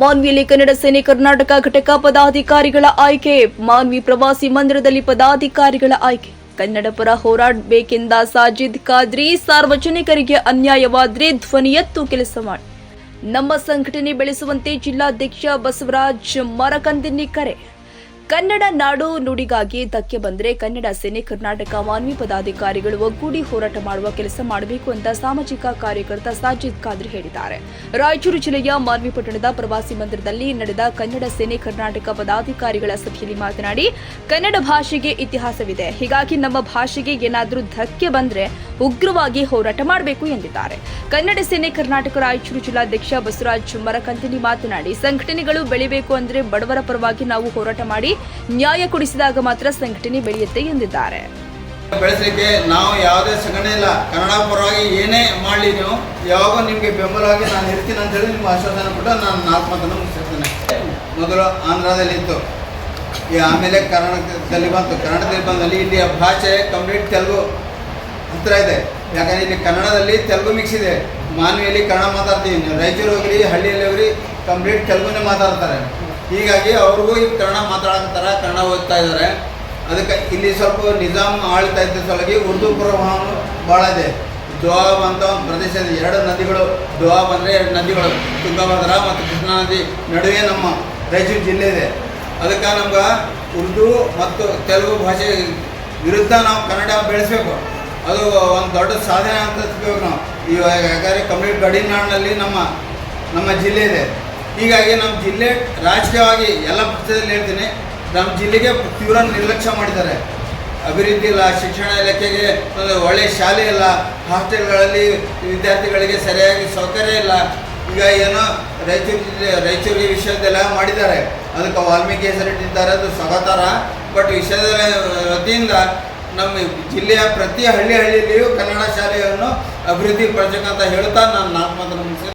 ಮಾನ್ವಿಯಲ್ಲಿ ಕನ್ನಡ ಸೇನೆ ಕರ್ನಾಟಕ ಘಟಕ ಪದಾಧಿಕಾರಿಗಳ ಆಯ್ಕೆ. ಮಾನ್ವಿ ಪ್ರವಾಸಿ ಮಂದಿರದಲ್ಲಿ ಪದಾಧಿಕಾರಿಗಳ ಆಯ್ಕೆ. ಕನ್ನಡ ಪರ ಹೋರಾಡಬೇಕೆಂದ ಸಾಜಿದ್ ಖಾದ್ರಿ ಸಾರ್ವಜನಿಕರಿಗೆ ಅನ್ಯಾಯವಾದ್ರೆ ಧ್ವನಿಯತ್ತು ಕೆಲಸ ಮಾಡಿ. ನಮ್ಮ ಸಂಘಟನೆ ಬೆಳೆಸುವಂತೆ ಜಿಲ್ಲಾಧ್ಯಕ್ಷ ಬಸವರಾಜ್ ಮರಕಂದಿನ್ನಿ ಕರೆ. ಕನ್ನಡ ನಾಡು ನುಡಿಗಾಗಿ ಧಕ್ಕೆ ಬಂದರೆ ಕನ್ನಡ ಸೇನೆ, ಕರ್ನಾಟಕ ಮಾನ್ವಿ ಪದಾಧಿಕಾರಿಗಳು ಒಗ್ಗೂಡಿ ಹೋರಾಟ ಮಾಡುವ ಕೆಲಸ ಮಾಡಬೇಕು ಅಂತ ಸಾಮಾಜಿಕ ಕಾರ್ಯಕರ್ತ ಸಾಜಿದ್ ಖಾದ್ರಿ ಹೇಳಿದ್ದಾರೆ. ರಾಯಚೂರು ಜಿಲ್ಲೆಯ ಮಾನ್ವಿ ಪಟ್ಟಣದ ಪ್ರವಾಸಿ ಮಂದಿರದಲ್ಲಿ ನಡೆದ ಕನ್ನಡ ಸೇನೆ, ಕರ್ನಾಟಕ ಪದಾಧಿಕಾರಿಗಳ ಸಭೆಯಲ್ಲಿ ಮಾತನಾಡಿ, ಕನ್ನಡ ಭಾಷೆಗೆ ಇತಿಹಾಸವಿದೆ. ಹೀಗಾಗಿ ನಮ್ಮ ಭಾಷೆಗೆ ಏನಾದರೂ ಧಕ್ಕೆ ಬಂದ್ರೆ ಉಗ್ರವಾಗಿ ಹೋರಾಟ ಮಾಡಬೇಕು ಎಂದಿದ್ದಾರೆ. ಕನ್ನಡ ಸೇನೆ ಕರ್ನಾಟಕ ರಾಯಚೂರು ಜಿಲ್ಲಾಧ್ಯಕ್ಷ ಬಸವರಾಜ್ ಮರಕಂತಿನಿ ಮಾತನಾಡಿ, ಸಂಘಟನೆಗಳು ಬೆಳಿಬೇಕು ಅಂದರೆ ಬಡವರ ಪರವಾಗಿ ನಾವು ಹೋರಾಟ ಮಾಡಿ ನ್ಯಾಯ ಕೊಡಿಸಿದಾಗ ಮಾತ್ರ ಸಂಘಟನೆ ಬೆಳೆಯುತ್ತೆ ಎಂದಿದ್ದಾರೆ. ಬೆಳೆಸಲಿಕ್ಕೆ ನಾವು ಯಾವುದೇ ಸಂಘಟನೆ ಇಲ್ಲ. ಕನ್ನಡ ಪರವಾಗಿ ಏನೇ ಮಾಡಲಿ ನೀವು ಯಾವಾಗ ನಿಮಗೆ ಬೆಂಬಲವಾಗಿ ನಾನು ಇರ್ತೀನಿ ಅಂತ ಹೇಳಿ ನಿಮ್ಮ ಆಶ್ವಾಸನ ಕೊಟ್ಟು ನಾನು ನಾಲ್ಕು ಮಾತನ್ನು ಮುಗಿಸಿರ್ತೇನೆ. ಮೊದಲು ಆಂಧ್ರದಲ್ಲಿ ಇತ್ತು. ಆಮೇಲೆ ಕರ್ನಾಟಕದಲ್ಲಿ ಬಂತು. ಕರ್ನಾಟಕದಲ್ಲಿ ಬಂದಲ್ಲಿ ಇಲ್ಲಿಯ ಭಾಷೆ ಕಂಪ್ಲೀಟ್ ತೆಲುಗು. ಹತ್ತಿರ ಇದೆ. ಯಾಕಂದ್ರೆ ಇಲ್ಲಿ ಕನ್ನಡದಲ್ಲಿ ತೆಲುಗು ಮಿಕ್ಸ್ ಇದೆ. ಮಾನವಿಯಲ್ಲಿ ಕನ್ನಡ ಮಾತಾಡ್ತೀವಿ ರಾಯಚೂರು ಹೋಗ್ರಿ, ಹಳ್ಳಿಯಲ್ಲಿ ಹೋಗ್ರಿ ಕಂಪ್ಲೀಟ್ ತೆಲುಗುನೇ ಮಾತಾಡ್ತಾರೆ. ಹೀಗಾಗಿ ಅವ್ರಿಗೂ ಈಗ ಕನ್ನಡ ಮಾತಾಡಕತ್ತಾರ ಕನ್ನಡ ಓದ್ತಾ ಇದ್ದಾರೆ. ಅದಕ್ಕೆ ಇಲ್ಲಿ ಸ್ವಲ್ಪ ನಿಜಾಮ್ ಆಳ್ತಾ ಇದ್ದ ಸಲುವಾಗಿ ಉರ್ದು ಪ್ರಭಾವ ಭಾಳ ಇದೆ. ದುವಾಬ್ ಅಂತ ಒಂದು ಪ್ರದೇಶ ಇದೆ. ಎರಡು ನದಿಗಳು ದುವಾಬ್ ಅಂದರೆ ಎರಡು ನದಿಗಳು, ತುಂಗಭದ್ರಾ ಮತ್ತು ಕೃಷ್ಣಾ ನದಿ ನಡುವೆ ನಮ್ಮ ರಾಯಚೂರು ಜಿಲ್ಲೆ ಇದೆ. ಅದಕ್ಕೆ ನಮ್ಗೆ ಉರ್ದು ಮತ್ತು ತೆಲುಗು ಭಾಷೆ ವಿರುದ್ಧ ನಾವು ಕನ್ನಡ ಬೆಳೆಸಬೇಕು. ಅದು ಒಂದು ದೊಡ್ಡ ಸಾಧನೆ ಅಂತ ತಿಳ್ಕೊಬೇಕು ನಾವು. ಇವಾಗ ಯಾಕಂದರೆ ಕಂಪ್ಲೀಟ್ ಗಡಿನಾಡಿನಲ್ಲಿ ನಮ್ಮ ನಮ್ಮ ಜಿಲ್ಲೆ ಇದೆ. ಹೀಗಾಗಿ ನಮ್ಮ ಜಿಲ್ಲೆ ರಾಜಕೀಯವಾಗಿ ಎಲ್ಲ ಪಕ್ಷದಲ್ಲಿ ಹೇಳ್ತೀನಿ, ನಮ್ಮ ಜಿಲ್ಲೆಗೆ ತೀವ್ರ ನಿರ್ಲಕ್ಷ್ಯ ಮಾಡಿದ್ದಾರೆ. ಅಭಿವೃದ್ಧಿ ಇಲ್ಲ, ಶಿಕ್ಷಣ ಇಲಾಖೆಗೆ ಒಳ್ಳೆಯ ಶಾಲೆ ಇಲ್ಲ, ಹಾಸ್ಟೆಲ್ಗಳಲ್ಲಿ ವಿದ್ಯಾರ್ಥಿಗಳಿಗೆ ಸರಿಯಾಗಿ ಸೌಕರ್ಯ ಇಲ್ಲ. ಈಗ ಏನೋ ರಾಯಚೂರು ರಾಯಚೂರಿಗೆ ವಿಷಯದೆಲ್ಲ ಮಾಡಿದ್ದಾರೆ. ಅದಕ್ಕೆ ವಾಲ್ಮೀಕಿ ಹೆಸರಿಟ್ಟಿದ್ದಾರೆ, ಅದು ಸ್ವಾಗತಾರ ಬಟ್ ವಿಷಯದ ವತಿಯಿಂದ ನಮ್ಮ ಜಿಲ್ಲೆಯ ಪ್ರತಿ ಹಳ್ಳಿ ಹಳ್ಳಿಯಲ್ಲಿಯೂ ಕನ್ನಡ ಶಾಲೆಯನ್ನು ಅಭಿವೃದ್ಧಿ ಪಡಿಸಬೇಕಂತ ಹೇಳ್ತಾ ನಾನು ನಾಲ್ಕು ಮಾತನ್ನು ಮುಗಿಸಿ